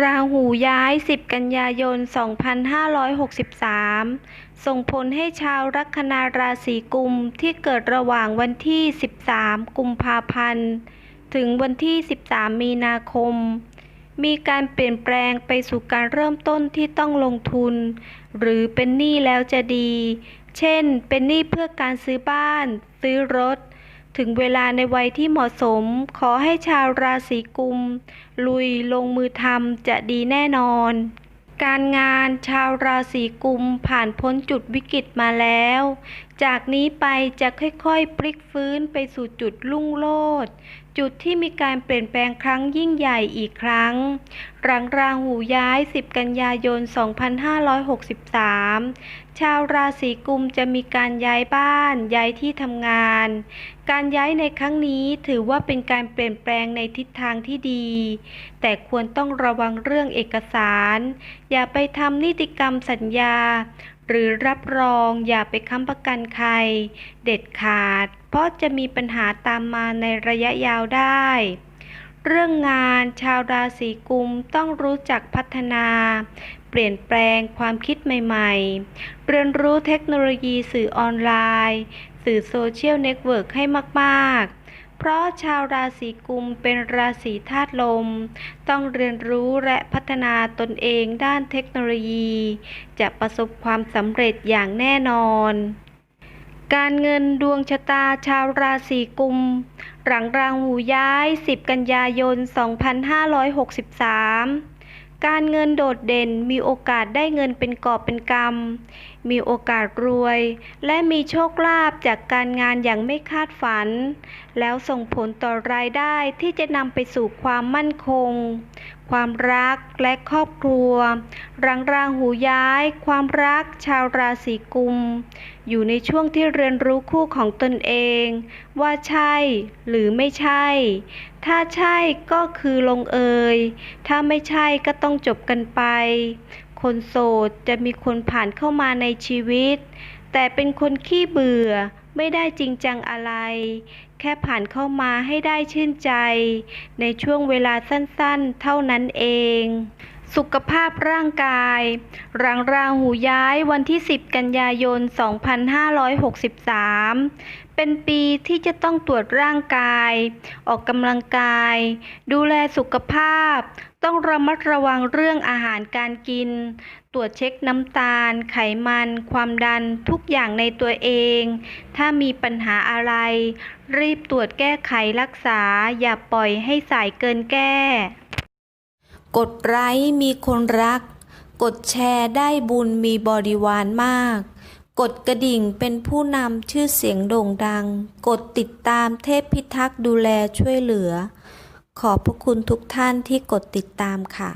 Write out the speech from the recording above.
ราหูย้าย 10 กันยายน 2563 ส่งผลให้ชาวลัคนาราศีกุมที่เกิดระหว่างวันที่ 13 กุมภาพันธ์ ถึงวันที่ 13 มีนาคม มีการเปลี่ยนแปลงไปสู่การเริ่มต้นที่ต้องลงทุน หรือเป็นหนี้แล้วจะดี เช่น เป็นหนี้เพื่อการซื้อบ้าน ซื้อรถ ถึงเวลาในวัยที่เหมาะสม ขอให้ชาวราศีกุม ลุยลงมือทำจะดีแน่นอน การงานชาวราศีกุมผ่านพ้นจุดวิกฤตมาแล้ว จากนี้ไปจะค่อยๆ พลิกฟื้นไปสู่จุดรุ่งโรจน์ จุดที่มีการเปลี่ยนแปลงครั้งยิ่งใหญ่อีกครั้ง หลังราหูย้าย 10 กันยายน 2563 ชาวราศีกุมจะมีการย้ายบ้าน ย้ายที่ทำงาน การย้ายในครั้งนี้ถือว่าเป็นการเปลี่ยนแปลงในทิศทางที่ดี แต่ควรต้องระวังเรื่องเอกสาร อย่าไปทำนิติกรรมสัญญาหรือรับรองอย่าไปค้ำประกันใคร เด็ดขาด เพราะจะมีปัญหาตามมาในระยะยาวได้ เรื่องงานชาวราศีกุมต้องรู้จักพัฒนา เปลี่ยนแปลงความคิดใหม่ๆ เรียนรู้เทคโนโลยีสื่อออนไลน์ สื่อโซเชียลเน็ตเวิร์กให้มากๆ เพราะชาวราศีกุมเป็นราศีธาตุลม ต้องเรียนรู้และพัฒนาตนเองด้านเทคโนโลยี จะประสบความสำเร็จอย่างแน่นอน การเงินดวงชะตาชาวราศีกุม หลังราหูย้าย 10 กันยายน 2563การเงินโดดเด่นมีโอกาสได้เงินเป็นกอบเป็นกำ มีโอกาสรวย และมีโชคลาภจากการงานอย่างไม่คาดฝัน แล้วส่งผลต่อรายได้ที่จะนำไปสู่ความมั่นคง ความรักและครอบครัวหลังราหูย้าย ความรักชาวราศีกุม อยู่ในช่วงที่เรียนรู้คู่ของตนเอง ว่าใช่หรือไม่ใช่ ถ้าใช่ก็คือลงเอย ถ้าไม่ใช่ก็ต้องจบกันไป คนโสดจะมีคนผ่านเข้ามาในชีวิต แต่เป็นคนขี้เบื่อไม่ได้จริงจังอะไร แค่ผ่านเข้ามาให้ได้ชื่นใจ ในช่วงเวลาสั้นๆ เท่านั้นเอง สุขภาพร่างกาย หลังราหูย้ายวันที่ 10 กันยายน 2563 เป็นปีที่จะต้องตรวจร่างกาย ออกกำลังกาย ดูแลสุขภาพ ต้องระมัดระวังเรื่องอาหารการกิน ตรวจเช็คน้ำตาล ไขมัน ความดันทุกอย่างในตัวเอง ถ้ามีปัญหาอะไร รีบตรวจแก้ไขรักษา อย่าปล่อยให้สายเกินแก้ กดไลค์มีคนรัก กดแชร์ได้บุญมีบริวารมาก กดกระดิ่งเป็นผู้นำชื่อเสียงโด่งดัง กดติดตามเทพพิทักษ์ดูแลช่วยเหลือ ขอบพระคุณทุกท่านที่กดติดตามค่ะ